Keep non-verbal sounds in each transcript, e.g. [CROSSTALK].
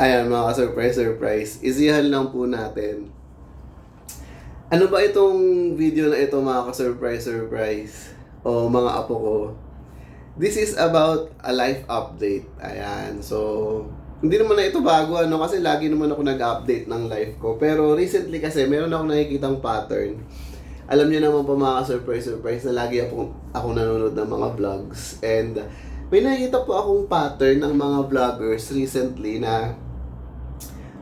Ayan mga ka-surprise, surprise. Isihan lang po natin. Ano ba itong video na ito mga ka-surprise, surprise? O mga apo ko? This is about a life update. Ayan. So, hindi naman na ito bago ano kasi lagi naman ako nag-update ng life ko. Pero recently kasi meron ako nakikitang pattern. Alam niyo naman po mga ka-surprise, surprise na lagi ako, ako nanonood ng mga vlogs. And may nakikita po akong pattern ng mga vloggers recently na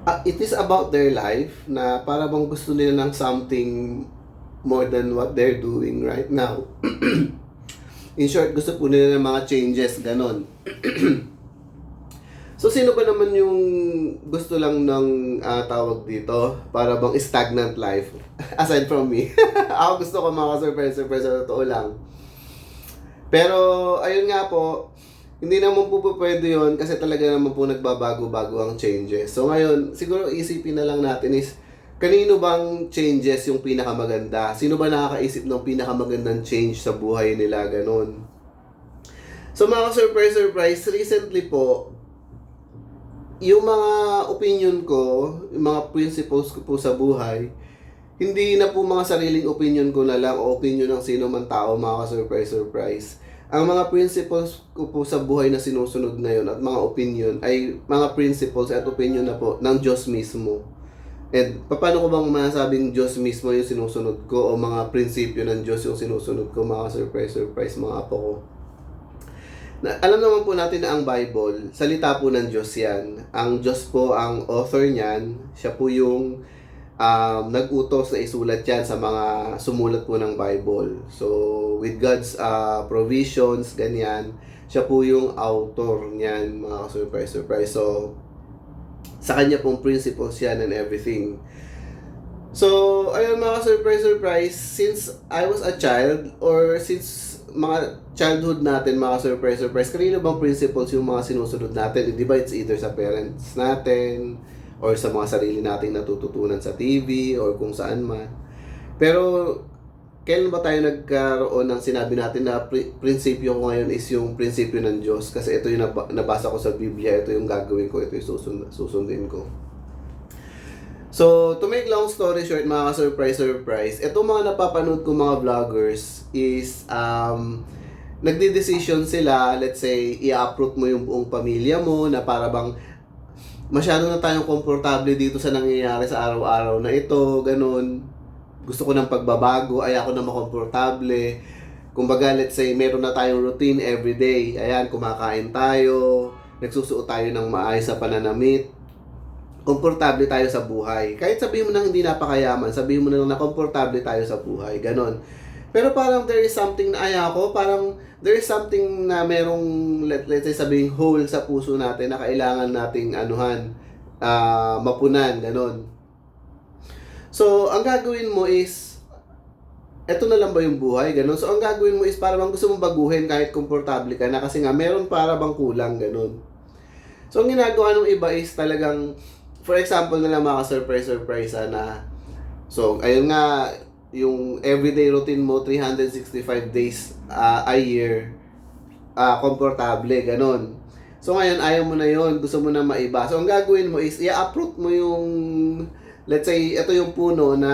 ah, it is about their life na para bang gusto nila ng something more than what they're doing right now. [CLEARS THROAT] In short, gusto po nila ng mga changes, ganon. [CLEARS THROAT] so, sino ba naman yung gusto lang ng ah, tawag dito para bang stagnant life? [LAUGHS] Aside from me. [LAUGHS] Ako gusto ko mga surprise surprise sa totoo lang. Pero, ayun nga po, hindi naman po po pwede yun kasi talaga naman po nagbabago-bago ang changes. So ngayon, siguro isipin na lang natin is, kanino bang changes yung pinakamaganda? Sino ba nakakaisip ng pinakamagandang change sa buhay nila? Ganon. So mga surprise surprise, recently po, yung mga opinion ko, yung mga principles ko po sa buhay, hindi na po mga sariling opinion ko na lang o opinion ng sino man tao, mga surprise surprise ang mga principles ko po sa buhay na sinusunod ngayon at mga opinion ay mga principles at opinion na po ng Diyos mismo. And paano ko bang masabing Diyos mismo yung sinusunod ko o mga prinsipyo ng Diyos yung sinusunod ko mga surprise surprise mga apo ko. Na, alam naman po natin na ang Bible, salita po ng Diyos yan. Ang Diyos po ang author niyan. Siya po yung um, nag-utos na isulat yan sa mga sumulat po ng Bible. So, with God's uh, provisions, ganyan, siya po yung author niyan, mga surprise surprise. So, sa kanya pong principles yan and everything. So, ayun mga surprise surprise, since I was a child or since mga childhood natin, mga surprise surprise, kanino bang principles yung mga sinusunod natin? Di ba it's either sa parents natin, or sa mga sarili nating natututunan sa TV or kung saan man. Pero kailan ba tayo nagkaroon ng sinabi natin na pri- prinsipyo ko ngayon is yung prinsipyo ng Diyos kasi ito yung nab- nabasa ko sa Biblia, ito yung gagawin ko, ito yung susund- susundin ko. So, to make long story short, mga surprise surprise, itong mga napapanood ko mga vloggers is um, nagde-decision sila, let's say, i-uproot mo yung buong pamilya mo na para bang masyado na tayong komportable dito sa nangyayari sa araw-araw na ito, ganun. Gusto ko ng pagbabago, ay ako na makomportable. Kumbaga, let's say, meron na tayong routine every day. Ayan, kumakain tayo, nagsusuot tayo ng maayos sa pananamit. Komportable tayo sa buhay. Kahit sabihin mo nang hindi napakayaman, sabihin mo na lang na komportable tayo sa buhay. Ganon. Pero parang there is something na ayaw ko, parang there is something na merong, let, let's say sabing hole sa puso natin na kailangan nating anuhan, uh, mapunan, ganon. So, ang gagawin mo is, eto na lang ba yung buhay, ganon. So, ang gagawin mo is para bang gusto mong baguhin kahit komportable ka na kasi nga meron para bang kulang, ganon. So, ang ginagawa ng iba is talagang, for example na lang mga surprise-surprise na, so, ayun nga, yung everyday routine mo 365 days uh, a year uh, komportable ganon. So ngayon ayaw mo na yon gusto mo na maiba. So ang gagawin mo is i-uproot mo yung let's say ito yung puno na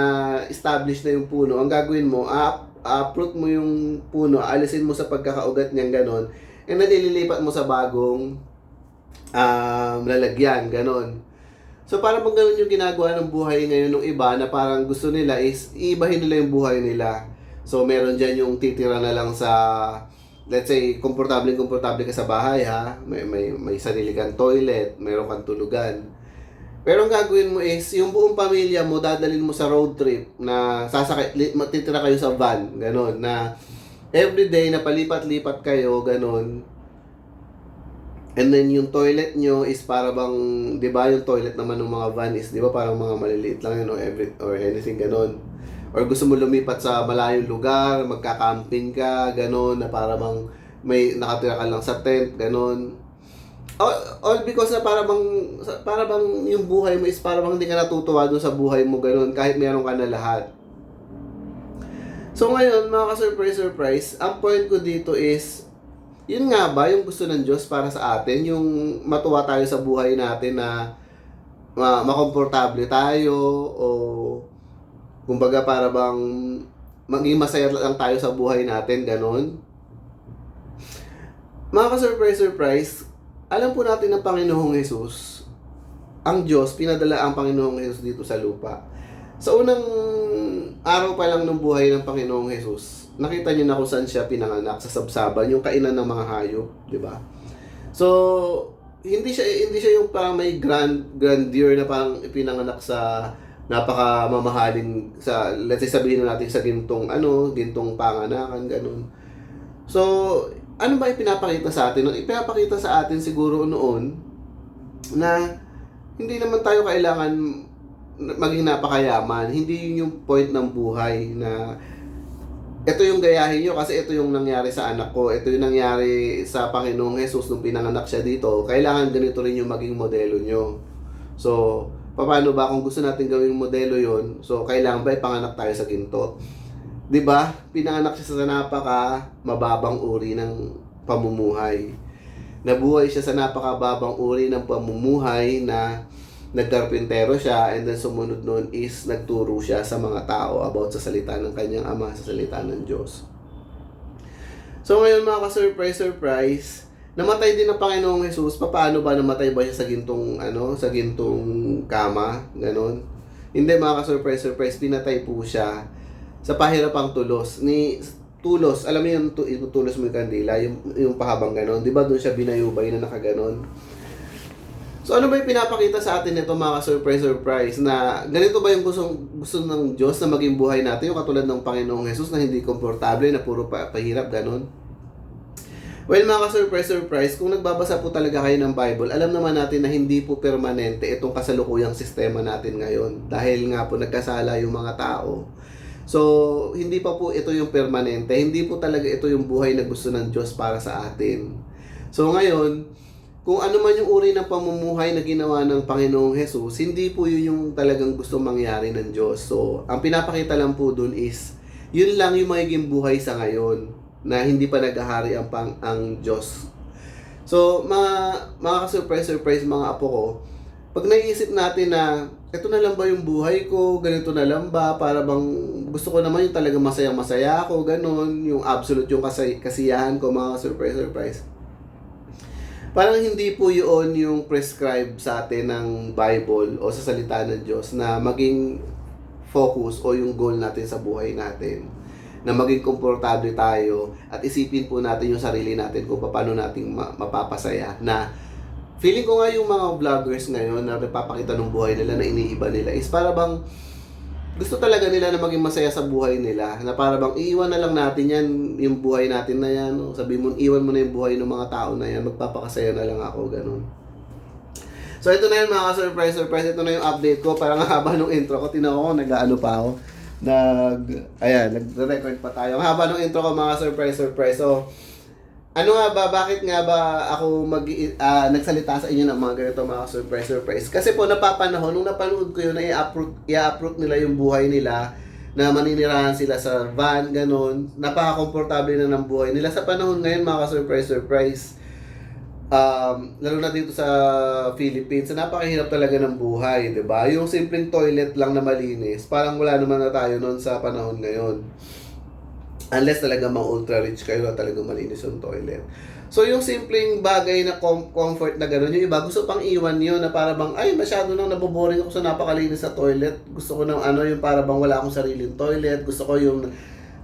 established na yung puno. Ang gagawin mo up uproot mo yung puno alisin mo sa pagkakaugat niyan ganon and then ililipat mo sa bagong um, lalagyan ganon So parang pag ganun yung ginagawa ng buhay ngayon ng iba na parang gusto nila is iibahin nila yung buhay nila. So meron dyan yung titira na lang sa let's say komportable komportable ka sa bahay ha. May may may sarili kang toilet, meron kang tulugan. Pero ang gagawin mo is yung buong pamilya mo dadalhin mo sa road trip na sasakay matitira kayo sa van, ganun na everyday na palipat-lipat kayo, ganun And then yung toilet nyo is para bang, di ba yung toilet naman ng mga van is, di ba parang mga maliliit lang yun or, every, or anything ganon. Or gusto mo lumipat sa malayong lugar, magka-camping ka, ganon, na para bang may nakatira ka lang sa tent, ganon. All, all because na para bang, para bang yung buhay mo is para bang hindi ka natutuwa doon sa buhay mo, ganon, kahit meron ka na lahat. So ngayon, mga ka-surprise, surprise, ang point ko dito is, yun nga ba yung gusto ng Diyos para sa atin, yung matuwa tayo sa buhay natin na ma makomportable tayo o kumbaga para bang maging masaya lang tayo sa buhay natin, ganon. Mga ka-surprise, surprise, alam po natin ng Panginoong Jesus, ang Diyos, pinadala ang Panginoong Jesus dito sa lupa. Sa unang araw pa lang ng buhay ng Panginoong Jesus, nakita niyo na kung saan siya pinanganak sa sabsaban, yung kainan ng mga hayop, di ba? So, hindi siya hindi siya yung parang may grand grandeur na parang ipinanganak sa napaka mamahaling sa let's say sabihin na natin sa gintong ano, gintong panganakan ganun. So, ano ba ipinapakita sa atin? Ang ipinapakita sa atin siguro noon na hindi naman tayo kailangan maging napakayaman. Hindi yun yung point ng buhay na ito yung gayahin nyo kasi ito yung nangyari sa anak ko. Ito yung nangyari sa Panginoong Jesus nung pinanganak siya dito. Kailangan ganito rin yung maging modelo nyo. So, paano ba kung gusto natin gawing modelo yon So, kailangan ba ipanganak tayo sa ginto? 'Di ba? Pinanganak siya sa napaka mababang uri ng pamumuhay. Nabuhay siya sa napakababang uri ng pamumuhay na nagkarpintero siya and then sumunod noon is nagturo siya sa mga tao about sa salita ng kanyang ama, sa salita ng Diyos. So ngayon mga ka-surprise, surprise, namatay din ang Panginoong Jesus. Paano ba namatay ba siya sa gintong ano, sa gintong kama, ganon? Hindi mga ka-surprise, surprise, pinatay po siya sa pahirapang tulos ni tulos, alam mo yung tu- itutulos mo yung kandila, yung, yung pahabang ganon, di ba doon siya binayubay na nakaganon? So ano ba yung pinapakita sa atin nito mga surprise surprise na ganito ba yung gusto, gusto ng Diyos na maging buhay natin yung katulad ng Panginoong Jesus na hindi komportable na puro pa, pahirap ganon? Well mga surprise surprise kung nagbabasa po talaga kayo ng Bible, alam naman natin na hindi po permanente itong kasalukuyang sistema natin ngayon dahil nga po nagkasala yung mga tao. So, hindi pa po ito yung permanente, hindi po talaga ito yung buhay na gusto ng Diyos para sa atin. So ngayon, kung ano man yung uri ng pamumuhay na ginawa ng Panginoong Jesus, hindi po yun yung talagang gusto mangyari ng Diyos. So, ang pinapakita lang po dun is, yun lang yung magiging buhay sa ngayon na hindi pa naghahari ang pang ang Diyos. So, mga mga ka-surprise surprise mga apo ko, pag naisip natin na ito na lang ba yung buhay ko, ganito na lang ba, para bang gusto ko naman yung talagang masaya-masaya ako, ganun, yung absolute yung kasay, kasiyahan ko, mga surprise surprise. Parang hindi po yun yung prescribe sa atin ng Bible o sa salita ng Diyos na maging focus o yung goal natin sa buhay natin. Na maging komportable tayo at isipin po natin yung sarili natin kung paano natin ma- mapapasaya. Na feeling ko nga yung mga vloggers ngayon na nagpapakita ng buhay nila na iniiba nila is para bang gusto talaga nila na maging masaya sa buhay nila na para bang iiwan na lang natin yan yung buhay natin na yan no? sabi mo iwan mo na yung buhay ng mga tao na yan magpapakasaya na lang ako ganun. So ito na yun mga surprise surprise ito na yung update ko. Parang ang [LAUGHS] haba ng intro ko tinaw ko nag-ano pa ako. Nag ayan nag-record pa tayo. Haba ng intro ko mga surprise surprise. So ano nga ba, bakit nga ba ako mag, ah, nagsalita sa inyo ng mga ganito mga surprise surprise? Kasi po napapanahon, nung napanood ko yun, i-uproot, i-uproot nila yung buhay nila, na maninirahan sila sa van, ganun. Napaka-komportable na ng buhay nila. Sa panahon ngayon, mga surprise surprise, um, lalo na dito sa Philippines, napakahirap talaga ng buhay, di ba? Yung simpleng toilet lang na malinis, parang wala naman na tayo noon sa panahon ngayon. Unless talaga mga ultra rich kayo na talaga malinis yung toilet. So yung simpleng bagay na com- comfort na gano'n, yung iba gusto pang iwan yun na para bang, ay masyado nang naboboring ako sa napakalinis sa toilet. Gusto ko ng ano, yung para bang wala akong sariling toilet. Gusto ko yung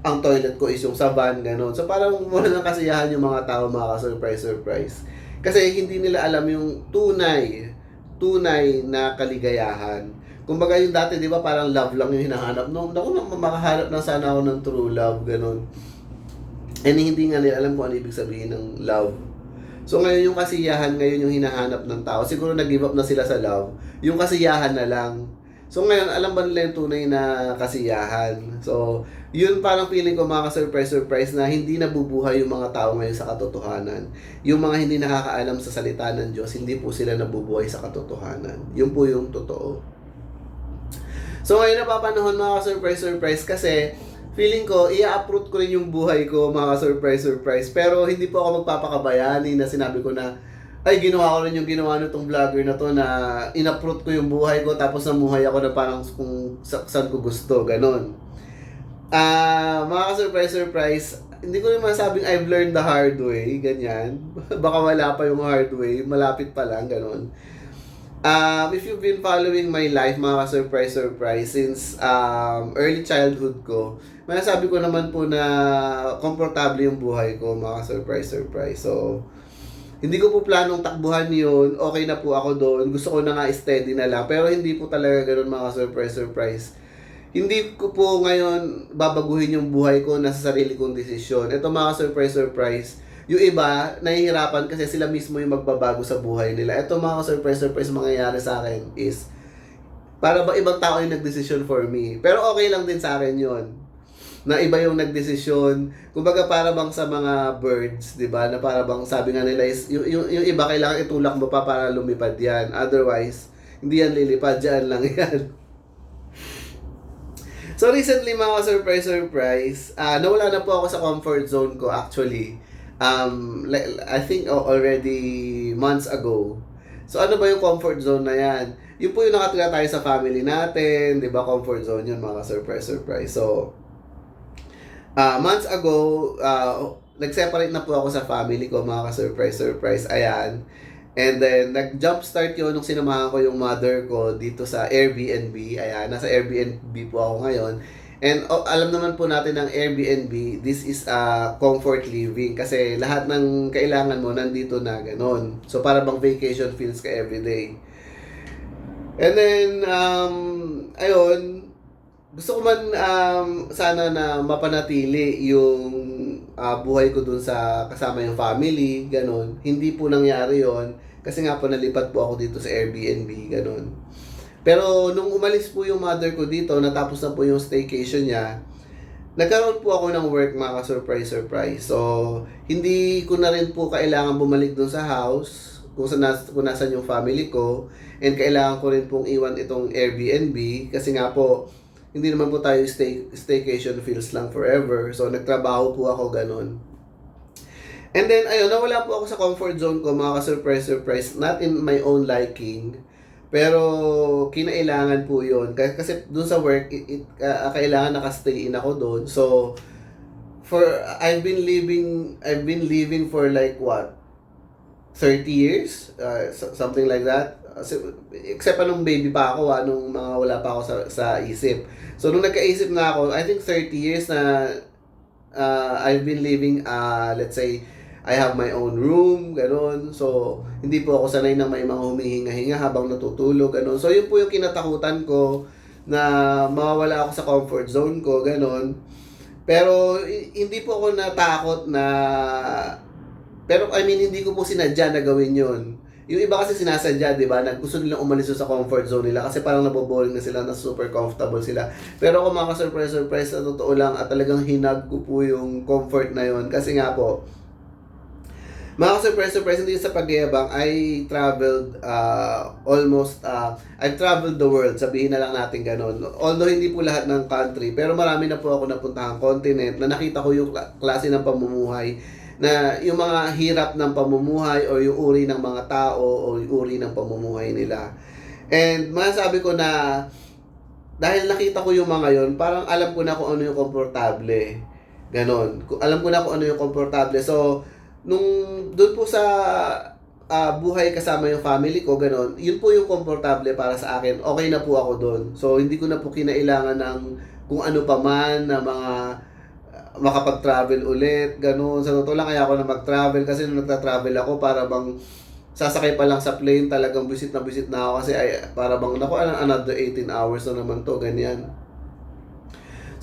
ang toilet ko is yung sa van, gano'n. So parang wala nang kasiyahan yung mga tao, mga surprise surprise Kasi hindi nila alam yung tunay, tunay na kaligayahan. Kumbaga yung dati, di ba, parang love lang yung hinahanap. No, ako na makahanap na sana ako ng true love, ganun. And hindi nga nila alam kung ano ibig sabihin ng love. So ngayon yung kasiyahan, ngayon yung hinahanap ng tao. Siguro nag-give up na sila sa love. Yung kasiyahan na lang. So ngayon, alam ba nila yung tunay na kasiyahan? So, yun parang feeling ko mga surprise-surprise na hindi nabubuhay yung mga tao ngayon sa katotohanan. Yung mga hindi nakakaalam sa salita ng Diyos, hindi po sila nabubuhay sa katotohanan. Yun po yung totoo. So ngayon napapanahon mga surprise-surprise kasi feeling ko, i-uproot ko rin yung buhay ko mga surprise-surprise. Pero hindi po ako magpapakabayani na sinabi ko na ay ginawa ko rin yung ginawa nitong vlogger na to na inaprot ko yung buhay ko tapos namuhay ako na parang kung sa, saan ko gusto, ganon. Ah, mga ka-surprise surprise, hindi ko rin masabing I've learned the hard way, ganyan. [LAUGHS] Baka wala pa yung hard way, malapit pa lang, ganon. Um, if you've been following my life, mga ka-surprise surprise, since um, early childhood ko, masasabi ko naman po na komportable yung buhay ko, mga ka-surprise surprise. So, hindi ko po planong takbuhan yun. Okay na po ako doon. Gusto ko na nga steady na lang. Pero hindi po talaga ganun mga surprise surprise. Hindi ko po ngayon babaguhin yung buhay ko na sa sarili kong desisyon. Ito mga surprise surprise. Yung iba, nahihirapan kasi sila mismo yung magbabago sa buhay nila. Ito mga surprise surprise mangyayari sa akin is para ba ibang tao yung nagdesisyon for me. Pero okay lang din sa akin yon na iba yung nagdesisyon. Kumbaga para bang sa mga birds, 'di ba? Na para bang sabi nga nila is yung, yung, yung iba kailangan itulak mo pa para lumipad 'yan. Otherwise, hindi yan lilipad, diyan lang 'yan. So recently mga surprise surprise, ah nawala na po ako sa comfort zone ko actually. Um like, I think already months ago. So ano ba yung comfort zone na yan? Yun po yung nakatira tayo sa family natin, 'di ba? Comfort zone yun mga surprise surprise. So Ah, months ago, uh, nag-separate na po ako sa family ko, mga ka-surprise, surprise, ayan. And then, nag-jump start yun nung sinamahan ko yung mother ko dito sa Airbnb. Ayan, nasa Airbnb po ako ngayon. And oh, alam naman po natin ng Airbnb, this is a comfort living kasi lahat ng kailangan mo nandito na ganon. So para bang vacation feels ka everyday. And then, um, ayun, gusto ko man um, sana na mapanatili yung uh, buhay ko dun sa kasama yung family, ganun. Hindi po nangyari yon kasi nga po nalipat po ako dito sa Airbnb, ganun. Pero nung umalis po yung mother ko dito, natapos na po yung staycation niya, nagkaroon po ako ng work mga ka-surprise surprise. So, hindi ko na rin po kailangan bumalik dun sa house kung, sa nas, kung nasan yung family ko and kailangan ko rin pong iwan itong Airbnb kasi nga po hindi naman po tayo stay, staycation feels lang forever. So, nagtrabaho po ako ganun. And then, ayun, nawala po ako sa comfort zone ko, mga ka-surprise, surprise. Not in my own liking. Pero, kinailangan po yun. Kasi, dun sa work, it, it, uh, kailangan nakastay in ako doon. So, for, I've been living, I've been living for like what? 30 years? Uh, something like that except pa nung baby pa ako, ah, nung mga wala pa ako sa, sa isip. So, nung nagkaisip na ako, I think 30 years na uh, I've been living, uh, let's say, I have my own room, ganun. So, hindi po ako sanay na may mga humihinga-hinga habang natutulog, ganun. So, yun po yung kinatakutan ko na mawawala ako sa comfort zone ko, ganun. Pero, hindi po ako natakot na pero I mean, hindi ko po sinadya na gawin yun. Yung iba kasi sinasadya, di ba? Nag gusto nilang umalis sa comfort zone nila kasi parang naboboring na sila na super comfortable sila. Pero ako mga surprise surprise na totoo lang at talagang hinag ko po yung comfort na yon kasi nga po mga surprise surprise hindi sa pagyabang I traveled uh, almost uh, I've traveled the world sabihin na lang natin ganun although hindi po lahat ng country pero marami na po ako napuntahang continent na nakita ko yung klase ng pamumuhay na yung mga hirap ng pamumuhay o yung uri ng mga tao o yung uri ng pamumuhay nila. And masasabi ko na dahil nakita ko yung mga yon, parang alam ko na kung ano yung komportable. Ganon. Alam ko na kung ano yung komportable. So, nung doon po sa uh, buhay kasama yung family ko, ganon, yun po yung komportable para sa akin. Okay na po ako doon. So, hindi ko na po kinailangan ng kung ano pa man na mga makapag-travel ulit, ganun. Sa totoo lang, kaya ako na mag-travel kasi nung nagta-travel ako, para bang sasakay pa lang sa plane, talagang visit na visit na ako kasi ay, para bang, naku, another 18 hours na naman to, ganyan.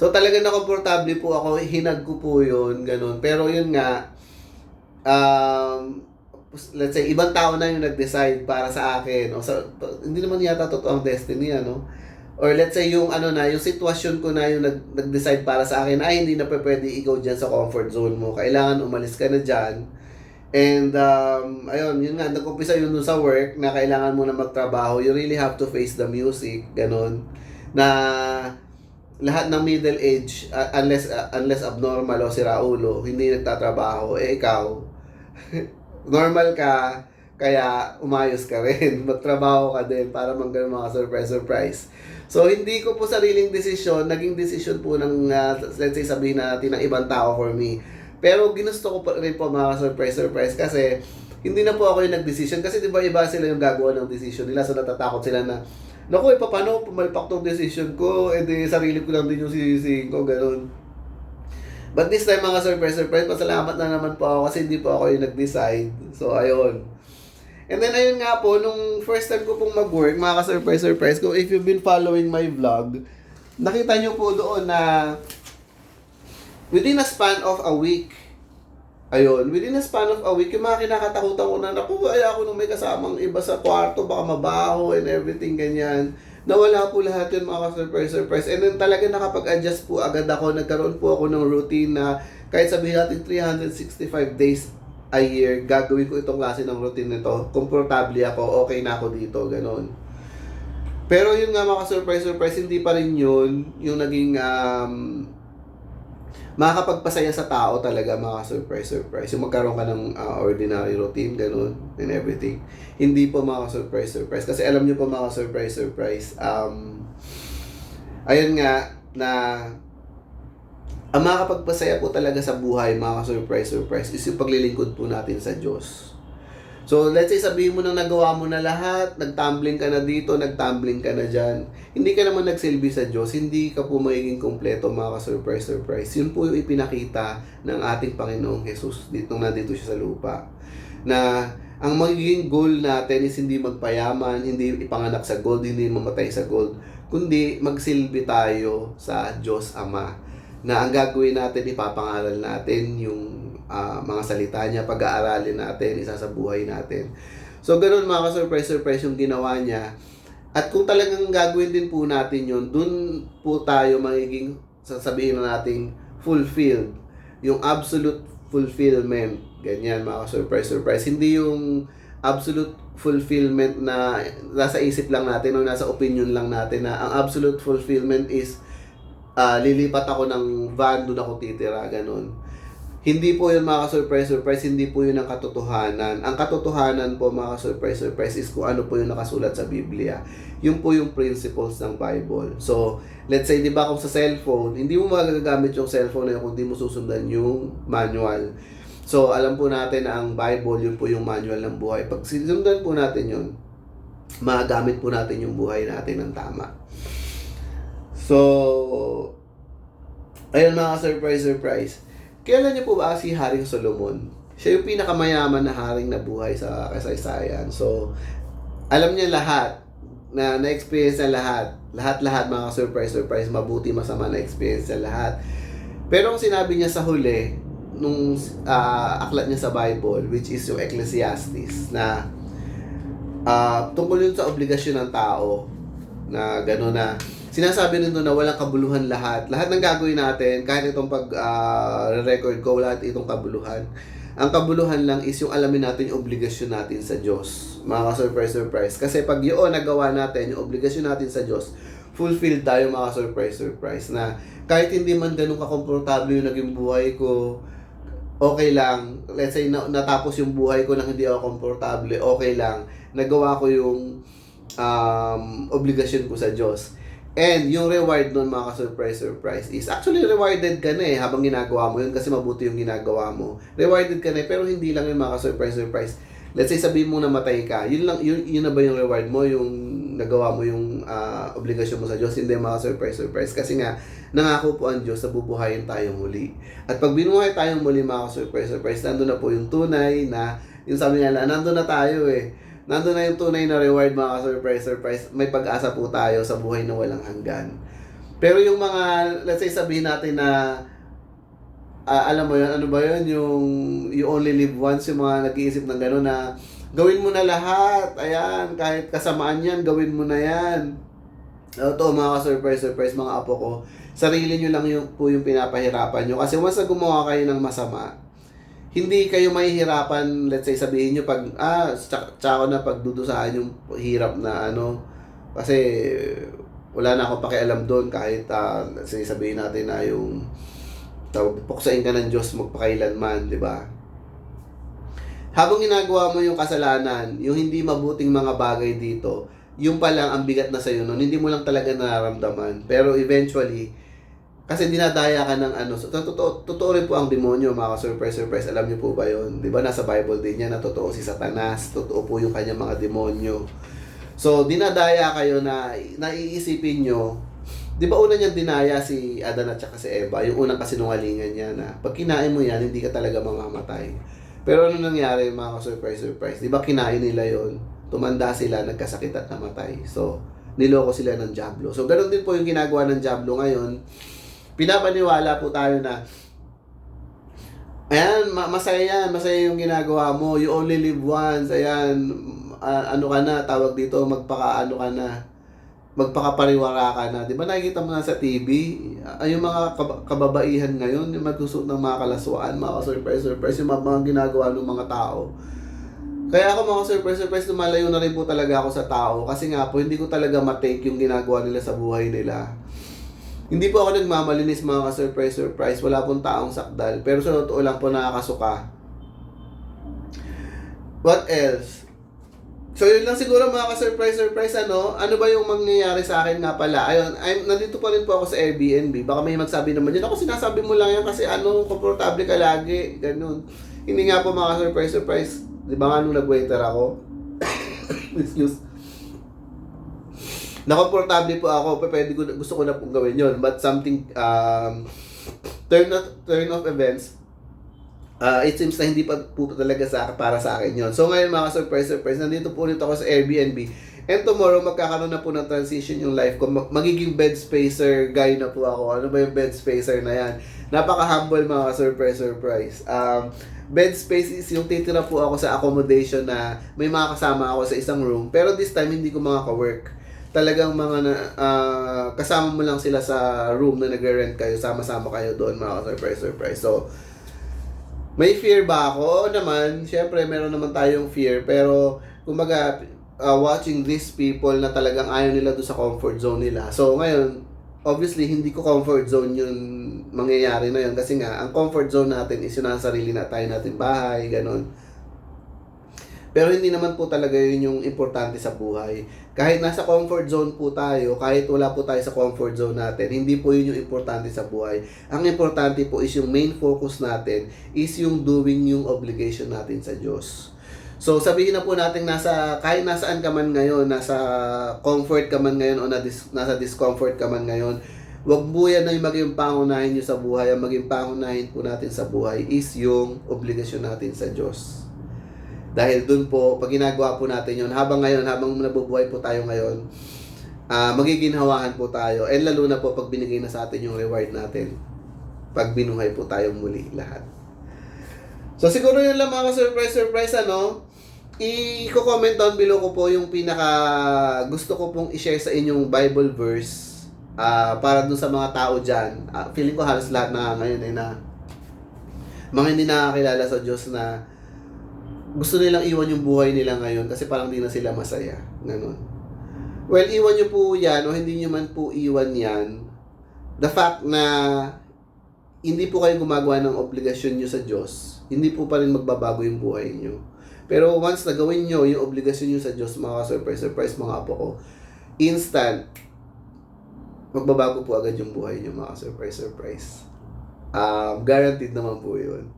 So talagang na komportable po ako, hinag ko po yun, ganun. Pero yun nga, um, let's say, ibang tao na yung nag-decide para sa akin. O sa, hindi naman yata totoo ang destiny, ano? or let's say yung ano na, yung sitwasyon ko na yung nag, nag-decide para sa akin, ay hindi na pwede ikaw dyan sa comfort zone mo. Kailangan umalis ka na dyan. And um, ayun, yun nga, nag-umpisa yun sa work na kailangan mo na magtrabaho. You really have to face the music, ganun. Na lahat ng middle age, uh, unless uh, unless abnormal o si Raulo, hindi nagtatrabaho, eh ikaw, [LAUGHS] normal ka, Kaya umayos ka rin, [LAUGHS] magtrabaho ka din para mangganon mga surprise-surprise. So, hindi ko po sariling desisyon, naging desisyon po ng, uh, let's say, sabihin natin ng ibang tao for me. Pero ginusto ko po rin po mga surprise-surprise kasi hindi na po ako yung nag-decision kasi di ba iba sila yung gagawa ng decision nila so natatakot sila na Naku, eh, paano pumalpak tong decision ko? Eh, di, sarili ko lang din yung sisisihin ko, ganun. But this time, mga surprise, surprise, pasalamat na naman po ako kasi hindi po ako yung nag-decide. So, ayun. And then, ayun nga po, nung first time ko pong mag-work, mga ka-surprise, surprise ko, if you've been following my vlog, nakita nyo po doon na within a span of a week, ayun, within a span of a week, yung mga kinakatakutan ko na, naku, ay ako nung may kasamang iba sa kwarto, baka mabaho and everything, ganyan. Nawala po lahat yun mga surprise surprise. And then talaga nakapag-adjust po agad ako. Nagkaroon po ako ng routine na kahit sabihin natin 365 days a year, gagawin ko itong klase ng routine nito. Komportable ako, okay na ako dito, ganon. Pero yun nga mga surprise surprise, hindi pa rin yun yung naging um, makakapagpasaya sa tao talaga mga surprise surprise yung magkaroon ka ng uh, ordinary routine ganun and everything. Hindi po mga surprise surprise kasi alam niyo po mga surprise surprise um ayun nga na ang makakapagpasaya po talaga sa buhay mga surprise surprise is yung paglilingkod po natin sa Diyos So, let's say sabihin mo nang nagawa mo na lahat, nagtumbling ka na dito, nagtumbling ka na dyan. Hindi ka naman nagsilbi sa Diyos, hindi ka po magiging kompleto mga ka-surprise, surprise. Yun po yung ipinakita ng ating Panginoong Jesus dito nandito siya sa lupa. Na ang magiging goal natin is hindi magpayaman, hindi ipanganak sa gold, hindi mamatay sa gold, kundi magsilbi tayo sa Diyos Ama. Na ang gagawin natin, ipapangaral natin yung uh, mga salita niya, pag-aaralin natin, isa sa buhay natin. So, ganun mga ka-surprise-surprise yung ginawa niya. At kung talagang gagawin din po natin yun, dun po tayo magiging, sasabihin na natin, fulfilled. Yung absolute fulfillment. Ganyan mga ka-surprise-surprise. Hindi yung absolute fulfillment na nasa isip lang natin o nasa opinion lang natin na ang absolute fulfillment is uh, lilipat ako ng van, doon ako titira, ganun hindi po yun mga surprise surprise hindi po yun ang katotohanan. Ang katotohanan po mga surprise surprise is kung ano po yung nakasulat sa Biblia. Yun po yung principles ng Bible. So, let's say, di ba kung sa cellphone, hindi mo magagamit yung cellphone na yun kung hindi mo susundan yung manual. So, alam po natin na ang Bible, yun po yung manual ng buhay. Pag sinusundan po natin yun, magagamit po natin yung buhay natin ng tama. So, ayun mga surprise surprise Kailan niyo po ba si Haring Solomon? Siya yung pinakamayaman na haring na buhay sa kasaysayan. So, alam niya lahat na na-experience niya lahat. Lahat-lahat mga surprise-surprise, mabuti, masama na-experience niya lahat. Pero ang sinabi niya sa huli, nung uh, aklat niya sa Bible, which is yung Ecclesiastes, na uh, tungkol yun sa obligasyon ng tao, na gano'n na sinasabi doon na walang kabuluhan lahat. Lahat ng gagawin natin, kahit itong pag-record uh, ko, wala itong kabuluhan. Ang kabuluhan lang is yung alamin natin yung obligasyon natin sa Diyos. Mga surprise surprise Kasi pag yun nagawa natin, yung obligasyon natin sa Diyos, fulfilled tayo mga surprise-surprise na kahit hindi man ganun kakomportable yung naging buhay ko, okay lang. Let's say na, natapos yung buhay ko nang hindi ako komportable, okay lang. Nagawa ko yung um, obligasyon ko sa Diyos. And yung reward nun mga ka-surprise surprise is actually rewarded ka na eh habang ginagawa mo yun kasi mabuti yung ginagawa mo. Rewarded ka na eh, pero hindi lang yung mga ka-surprise surprise. Let's say sabihin mo na matay ka. Yun lang yun, yun na ba yung reward mo yung nagawa mo yung uh, obligasyon mo sa Diyos hindi mga surprise surprise kasi nga nangako po ang Diyos na bubuhayin tayo muli. At pag binuhay tayong muli mga surprise surprise nandoon na po yung tunay na yung sabi nila nandoon na tayo eh nandun na yung tunay na reward mga surprise surprise. May pag-asa po tayo sa buhay na walang hanggan. Pero yung mga let's say sabihin natin na uh, alam mo yun ano ba yun? Yung you only live once yung mga nag-iisip ng gano'n na gawin mo na lahat. Ayan kahit kasamaan yan gawin mo na yan. Ito mga surprise surprise mga apo ko sarili nyo lang yung, po yung pinapahirapan nyo. Kasi once na gumawa kayo ng masama hindi kayo mahihirapan, let's say sabihin nyo pag, ah, tsaka na pagdudusahan yung hirap na ano, kasi wala na akong pakialam doon kahit uh, let's say sabihin natin na yung tawag, puksain ka ng Diyos magpakailanman, di ba? habang ginagawa mo yung kasalanan, yung hindi mabuting mga bagay dito, yung pa lang ang bigat na sa'yo nun, hindi mo lang talaga nararamdaman. Pero eventually, kasi dinadaya ka ng ano, so, totoo, totoo rin po ang demonyo, mga surprise surprise alam niyo po ba yon Di ba nasa Bible din yan na totoo si Satanas, totoo po yung kanyang mga demonyo. So, dinadaya kayo na naiisipin nyo, di ba una niyang dinaya si Adan at saka si Eva, yung unang kasinungalingan niya na pag kinain mo yan, hindi ka talaga mamamatay. Pero ano nangyari mga surprise surprise? Di ba kinain nila yon Tumanda sila, nagkasakit at namatay. So, niloko sila ng Diablo. So, ganun din po yung ginagawa ng Diablo ngayon. Pinapaniwala po tayo na Ayan, ma- masaya yan. Masaya yung ginagawa mo. You only live once. Ayan, ano ka na, tawag dito, magpaka-ano ka na. Magpakapariwara ka na. Di ba nakikita mo na sa TV? Yung mga kab- kababaihan ngayon, yung magsusuot ng mga kalaswaan, mga surprise surprise yung mga, mga ginagawa ng mga tao. Kaya ako mga surprise surprise, lumalayo na rin po talaga ako sa tao. Kasi nga po, hindi ko talaga matake yung ginagawa nila sa buhay nila. Hindi po ako nagmamalinis mga ka-surprise surprise. Wala pong taong sakdal. Pero sa totoo lang po nakakasuka. What else? So yun lang siguro mga ka-surprise surprise ano, ano ba yung mangyayari sa akin nga pala? Ayun, I'm, nandito pa rin po ako sa Airbnb. Baka may magsabi naman yun. Ako sinasabi mo lang yan kasi ano, komportable ka lagi. Ganun. Hindi nga po mga ka-surprise surprise. Di ba nga nung nag-waiter ako? [COUGHS] Excuse. Nakomportable po ako, pwede ko, gusto ko na pong gawin yon But something, um, turn of, turn of events, uh, it seems na hindi pa po talaga sa para sa akin yon So ngayon mga surprise surprise, nandito po ulit ako sa Airbnb. And tomorrow, magkakaroon na po ng transition yung life ko. Mag- Magiging bed spacer guy na po ako. Ano ba yung bed spacer na yan? Napaka-humble mga surprise surprise. Um, bed space is yung titira po ako sa accommodation na may mga kasama ako sa isang room. Pero this time, hindi ko mga ka-work talagang mga na, ah, kasama mo lang sila sa room na nagre-rent kayo, sama-sama kayo doon, mga surprise surprise. So, may fear ba ako? Naman, syempre meron naman tayong fear, pero kumbaga ah, watching these people na talagang ayaw nila doon sa comfort zone nila. So, ngayon, obviously, hindi ko comfort zone yun mangyayari na yun kasi nga, ang comfort zone natin is yun ang sarili na tayo natin bahay, ganun. Pero hindi naman po talaga yun yung importante sa buhay. Kahit nasa comfort zone po tayo, kahit wala po tayo sa comfort zone natin, hindi po yun yung importante sa buhay. Ang importante po is yung main focus natin is yung doing yung obligation natin sa Diyos. So sabihin na po natin nasa kahit nasaan ka man ngayon, nasa comfort ka man ngayon o na dis, nasa discomfort ka man ngayon, wag po yan yung maging pangunahin nyo sa buhay. Ang maging pangunahin po natin sa buhay is yung obligasyon natin sa Diyos. Dahil dun po, pag ginagawa po natin yun, habang ngayon, habang nabubuhay po tayo ngayon, ah magiginhawahan po tayo. And lalo na po pag binigay na sa atin yung reward natin. Pag binuhay po tayo muli lahat. So siguro yun lang mga surprise surprise ano. I-comment down below ko po yung pinaka gusto ko pong i-share sa inyong Bible verse ah para dun sa mga tao dyan. Ah, feeling ko halos lahat na ngayon ay na mga hindi nakakilala sa Diyos na gusto nilang iwan yung buhay nila ngayon kasi parang di na sila masaya. Ganon. Well, iwan nyo po yan o hindi nyo man po iwan yan. The fact na hindi po kayo gumagawa ng obligasyon nyo sa Diyos, hindi po pa rin magbabago yung buhay nyo. Pero once na gawin nyo yung obligasyon nyo sa Diyos, mga surprise surprise mga apo ko, instant, magbabago po agad yung buhay nyo, mga surprise surprise. Um, guaranteed naman po yun.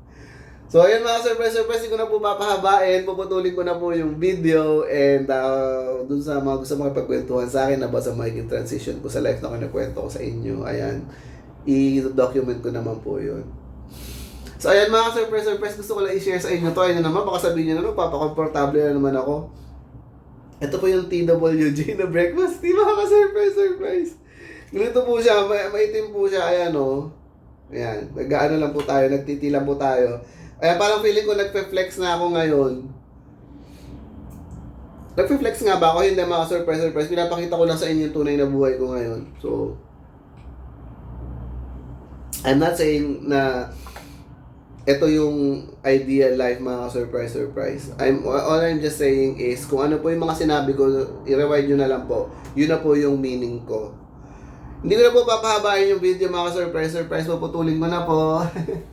So, ayun mga surprise surprise, hindi ko na po papahabain. Puputulin ko na po yung video and uh, dun sa mga gusto makipagkwentuhan sa akin na ba sa magiging transition ko sa life na kinakwento ko sa inyo. Ayan, i-document ko naman po yun. So, ayan mga surprise surprise, gusto ko lang i-share sa inyo to. Ayun na naman, baka sabihin nyo na, papakomportable na naman ako. Ito po yung TWG na breakfast. Di ba ka surprise surprise? Ganito po siya, ma- maitim po siya, ayan o. Ayan, nag-ano lang po tayo, nagtitilan po tayo. Ayan, parang feeling ko nagpe-flex na ako ngayon. Nagpe-flex nga ba ako? Hindi mga surprise surprise. Pinapakita ko lang sa inyo yung tunay na buhay ko ngayon. So, I'm not saying na ito yung ideal life mga surprise surprise. I'm all I'm just saying is kung ano po yung mga sinabi ko, i-rewind nyo na lang po. Yun na po yung meaning ko. Hindi ko na po papahabain yung video mga surprise surprise. Puputulin ko na po. [LAUGHS]